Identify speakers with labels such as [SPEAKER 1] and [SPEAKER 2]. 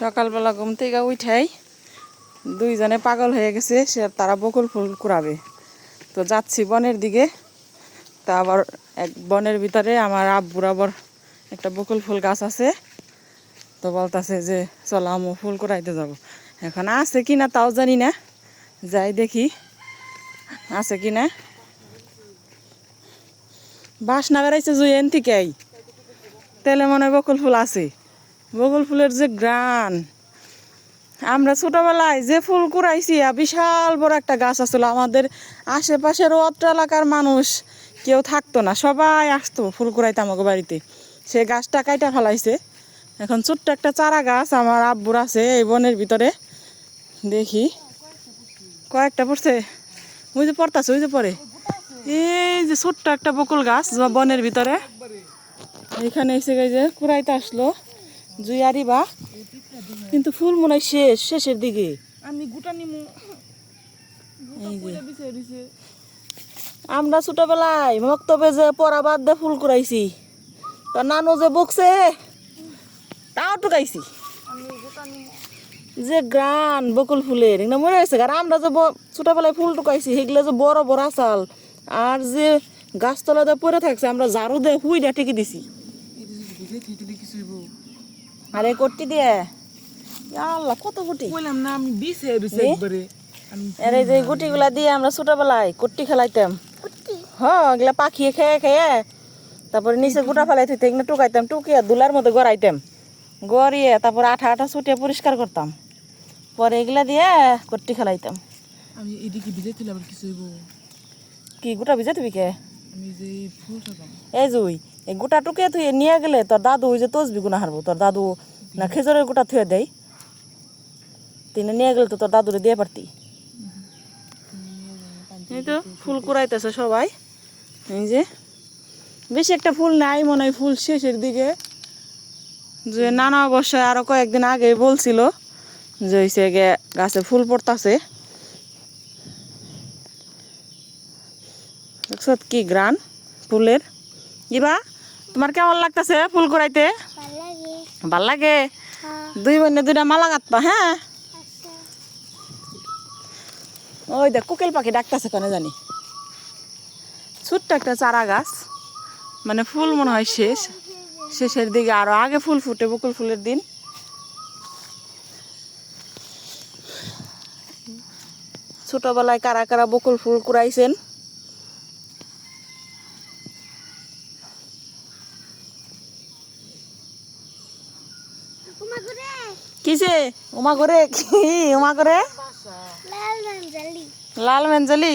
[SPEAKER 1] সকালবেলা ঘুম থেকে উঠাই দুইজনে পাগল হয়ে গেছে, সে তারা বকুল ফুল কুড়াবে। তো যাচ্ছি বনের দিকে, তা আবার এক বনের ভিতরে আমার আব্বুর আবার একটা বকুল ফুল গাছ আছে। তো বলতাছে যে, চলো আমু ফুল কুড়াইতে যাব। এখন আছে কি না তাও জানি না। যাই দেখি, আছে কি না। বাস না বেড়াইছে জুয়েন থেকে তেলে মনে বকুল ফুল আছে। বকুল ফুলের যে গ্রান। আমরা ছোটবেলায় যে ফুল কুড়াইছি বিশাল বড় একটা গাছ আসলো আমাদের আশেপাশের অত্র এলাকার মানুষ কেউ থাকতো না। সবাই আসতো ফুল কুড়াইতে আমাকে বাড়িতে। সে গাছটা কাইটা ফেলাইছে। এখন ছোট্ট একটা চারা গাছ আমার আব্বুর আছে এই বনের ভিতরে। দেখি। কয়েকটা পড়ছে। ওই যে পড়তাছে ওই যে পরে এই যে ছোট্ট একটা বকুল গাছ বনের ভিতরে। এখানে এসে গেছে যে কুড়াইতে আসলো জুয়ারি বা কিন্তু ফুল মনে হয় শেষ শেষের দিকে।
[SPEAKER 2] আমি গোটা নিমু।
[SPEAKER 1] আমরা ছোটবেলায় মক্তবে যে পড়া বাদ দিয়ে ফুল কুড়াইছি। তো নানু যে বকছে
[SPEAKER 2] নিমু
[SPEAKER 1] যে গ্রান বকুল ফুলের এগুলো মনে হয়েছে আর আমরা যে ব- ছোটবেলায় ফুল টুকাইছি সেগুলো যে বড় বড় আসাল আর যে গাছতলাতে পড়ে থাকছে আমরা ঝাড়ু দিয়ে হুইটা টেকে দিছি। আরে কটি দিয়ে। ইয়া আল্লাহ কত গুটি
[SPEAKER 2] কইলাম না আমি দিছে
[SPEAKER 1] এ?
[SPEAKER 2] একবারে।
[SPEAKER 1] এই যে গুটিগুলা দিয়ে আমরা ছোটবেলায় কটি খেলাইতাম। হ্যাঁ এগুলা পাখিয়ে খেয়ে খেয়ে তারপরে নিচে গোটা ফেলাই থইতে এগুলো টুকাইতাম টুকিয়ে দুলার মধ্যে গড়াইতাম। গড়িয়ে তারপর আঠা আঠা ছুটিয়ে পরিষ্কার করতাম। পরে এগুলা দিয়ে কটি খেলাইতাম।
[SPEAKER 2] আমি এদিকে আবার কিছু হইব?
[SPEAKER 1] কি গোটা ভিজে তুমি কে?
[SPEAKER 2] এই
[SPEAKER 1] জুই এই গোটা টুকিয়ে থুয়ে নিয়ে গেলে তোর দাদু ওই যে তসবি গুনা হারবো তোর দাদু না খেজুরের গোটা থুয়ে দেয়। তিনি নিয়ে গেলে তো তোর দাদুরে দিয়ে পারতি। এই তো ফুল কুড়াইতেছে সবাই। এই যে বেশি একটা ফুল নাই মনে হয় ফুল শেষের দিকে। যে নানা অবশ্যই আরও কয়েকদিন আগে বলছিল যে হইছে গে গাছে ফুল পড়তাছে। কি গ্রান ফুলের? ইবা তোমার কেমন লাগতেছে ফুল করাইতে ভালো লাগে দুই বোনে দুইটা মালা গাঁথবা হ্যাঁ? ওই দেখ কোকিল পাখি ডাকতেছে কেন জানি? ছোট্ট একটা চারা গাছ মানে ফুল মনে হয় শেষ। শেষের দিকে আরও আগে ফুল ফুটে বকুল ফুলের দিন। ছোটবেলায় কারা কারা বকুল ফুল কুড়াইছেন? কিসে উমা করে কি? উমা করে লাল মেঞ্জালি।